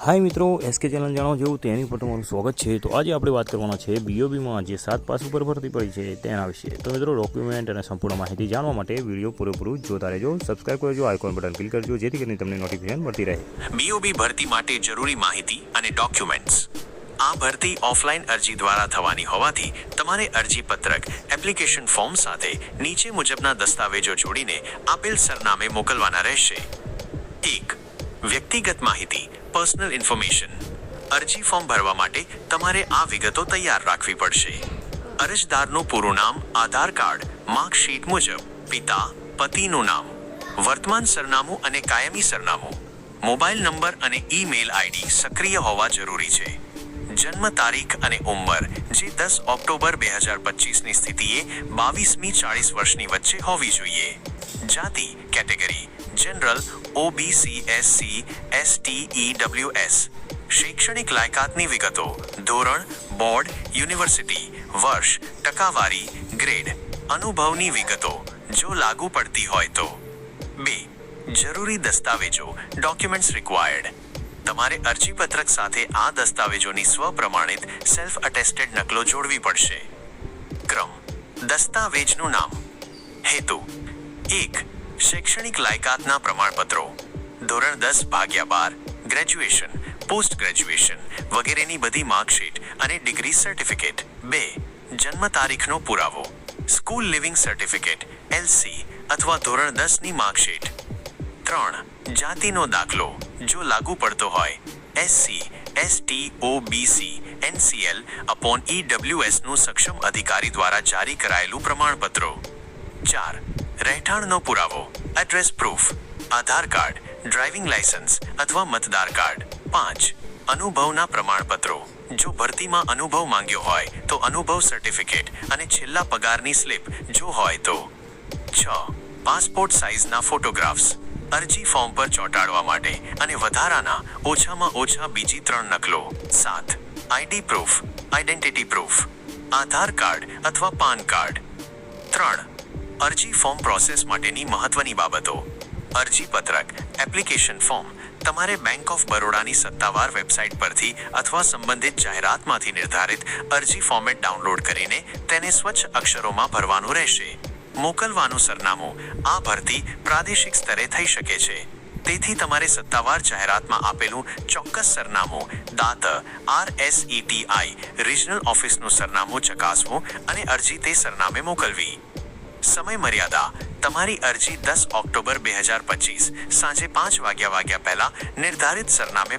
હાય મિત્રો SK channel જાણો જેવું તેની પર તમારું સ્વાગત છે. તો આજે આપણે વાત કરવાના છે બીઓબીમાં જે સાત પાસ ઉપર ભરતી પડી છે તેના વિશે. તો મિત્રો ડોક્યુમેન્ટ અને સંપૂર્ણ માહિતી જાણવા માટે વીડિયો પૂરેપૂરું જોતા રહેજો. સબસ્ક્રાઇબ કરજો આઇકોન બટન ક્લિક કરજો, જેથી કરીને તમને નોટિફિકેશન મળતી રહે. બીઓબી ભરતી માટે જરૂરી માહિતી અને ડોક્યુમેન્ટ્સ આ ભરતી ઓફલાઈન અરજી દ્વારા થવાની હોવાથી તમારે અરજી પત્રક એપ્લિકેશન ફોર્મ સાથે નીચે મુજબના દસ્તાવેજો જોડીને આપેલ સરનામે મોકલવાના રહેશે. એક, વ્યક્તિગત માહિતી. પર્સનલ ઇન્ફોર્મેશન અરજી ફોર્મ ભરવા માટે તમારે આ વિગતો તૈયાર રાખવી પડશે. અરજદારનું પૂરું નામ, આધાર કાર્ડ, માર્કશીટ મુજબ, પિતા, પતિનું નામ, વર્તમાન સરનામું અને કાયમી સરનામું, મોબાઈલ નંબર અને ઈમેલ આઈડી સક્રિય હોવા જરૂરી છે. જન્મ તારીખ અને ઉંમર, જે દસ ઓક્ટોબર બે હજાર પચીસની સ્થિતિએ બાવીસમી ચાળીસ વર્ષની વચ્ચે હોવી જોઈએ. જાતિ category, general OBC SC ST EWS. શૈક્ષણિક લાયકાતની વિગતો, ધોરણ, બોર્ડ, યુનિવર્સિટી, વર્ષ, ટકાવારી, ગ્રેડ. અનુભવની વિગતો, જો લાગુ પડતી હોય તો. બે, જરૂરી દસ્તાવેજો, ડોક્યુમેન્ટ્સ રિક્વાયર્ડ. તમારે અરજીપત્રક સાથે આ દસ્તાવેજોની સ્વપ્રમાણિત સેલ્ફ અટેસ્ટેડ નકલો જોડવી પડશે. ક્રમ, દસ્તાવેજનું નામ. હેતુ, એક, શૈક્ષણિક લાયકાતના પ્રમાણપત્રો. ધોરણ દસ ભાગ્યા બાર ગ્રેજ્યુએશન પોસ્ટ ગ્રેજ્યુએશન વગેરેની બધી માર્કશીટ અને ડિગ્રી સર્ટિફિકેટ બે, જન્મ તારીખનો પુરાવો. સ્કૂલ લિવિંગ સર્ટિફિકેટ એલસી અથવા ધોરણ દસની માર્કશીટ. ત્રણ, જાતિનો દાખલો, જો લાગુ પડતો હોય. SC ST OBC NCL upon ઈડબ્લ્યુએસનું સક્ષમ અધિકારી દ્વારા જારી કરાયેલું પ્રમાણપત્રો. ચાર, રહેઠાણનો પુરાવો address proof Aadhaar card driving licence અથવા મતદાર કાર્ડ. પાંચ, અનુભવના પ્રમાણપત્રો. જો ભરતીમાં અનુભવ માંગ્યો હોય, તો અનુભવ સર્ટિફિકેટ અને છેલ્લા પગારની સ્લિપ જો હોય તો. છ પાસપોર્ટ સાઇઝના ફોટોગ્રાફ્સ, અરજી ફોર્મ પર ચોંટાડવા માટે અને વધારાના ઓછામાં ઓછા બીજી ત્રણ નકલો. સાત ID proof identity proof Aadhaar card અથવા પાન કાર્ડ. ત્રણ, અરજી ફોર્મ પ્રોસેસ માટેની મહત્વની બાબતો. અરજી પત્રક, એપ્લિકેશન ફોર્મ, તમારે બેંક ઓફ બરોડાની સત્તાવાર વેબસાઇટ પરથી અથવા સંબંધિત જાહેરાતમાંથી નિર્ધારિત અરજી ફોર્મેટ ડાઉનલોડ કરીને તેને સ્વચ્છ અક્ષરોમાં ભરવાનું રહેશે. મોકલવાનું સરનામું આ ભરતી પ્રાદેશિક સ્તરે થઈ શકે છે. તેથી તમારે સત્તાવાર જાહેરાતમાં આપેલું ચોક્કસ સરનામું, દાત આર એસ રિજનલ ઓફિસનું સરનામું ચકાસવું અને અરજી તે સરનામે મોકલવી. સમય મર્યાદા તમારી અરજી દસ ઓક્ટોબર બે હજાર પચીસ, સાંજે પાંચ વાગ્યા વાગ્યા પહેલા નિર્ધારિત સરનામે